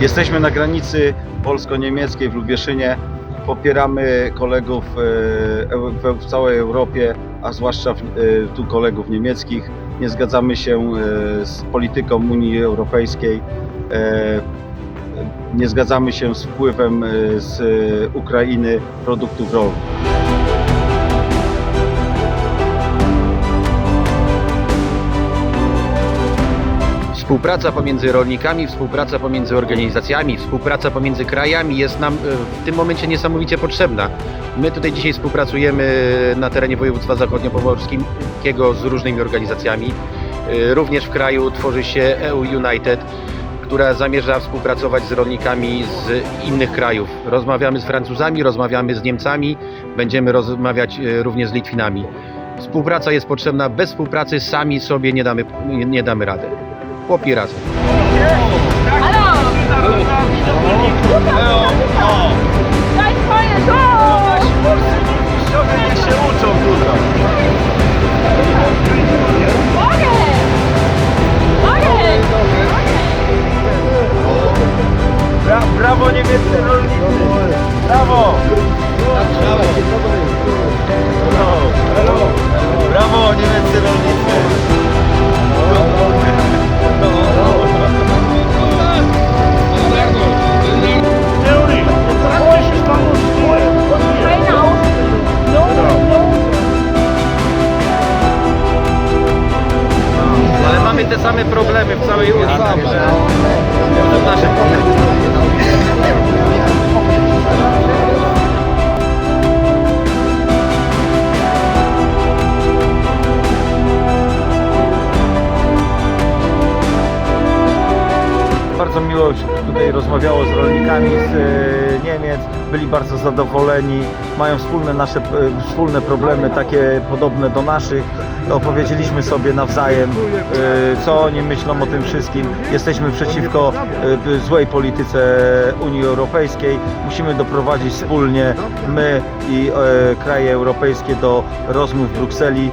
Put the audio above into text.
Jesteśmy na granicy polsko-niemieckiej w Lubieszynie. Popieramy kolegów e, w- całej Europie, a zwłaszcza e, tu kolegów niemieckich. Nie zgadzamy się e, z polityką Unii Europejskiej. Nie zgadzamy się z wpływem z Ukrainy produktów rolnych. Współpraca pomiędzy rolnikami, współpraca pomiędzy organizacjami, współpraca pomiędzy krajami jest nam e, w tym momencie niesamowicie potrzebna. My tutaj dzisiaj współpracujemy na terenie województwa zachodniopomorskiego z różnymi organizacjami. E, Również w kraju tworzy się EU United, która zamierza współpracować z rolnikami z innych krajów. Rozmawiamy z Francuzami, rozmawiamy z Niemcami, będziemy rozmawiać e, również z Litwinami. Współpraca jest potrzebna, bez współpracy sami sobie nie damy, nie damy rady. Chłopi razem. Daj swoje, go! Mogę! Mogę! Bra brawo niemieccy te same problemy w całej Unii. Także to nasze problemy. Bardzo miło się tutaj rozmawiało z rolnikami z e, Niemiec. Byli bardzo zadowoleni. Mają wspólne nasze e, wspólne problemy, takie podobne do naszych. Opowiedzieliśmy sobie nawzajem, e, co oni myślą o tym wszystkim. Jesteśmy przeciwko e, złej polityce Unii Europejskiej. Musimy doprowadzić wspólnie my i e, kraje europejskie do rozmów w Brukseli.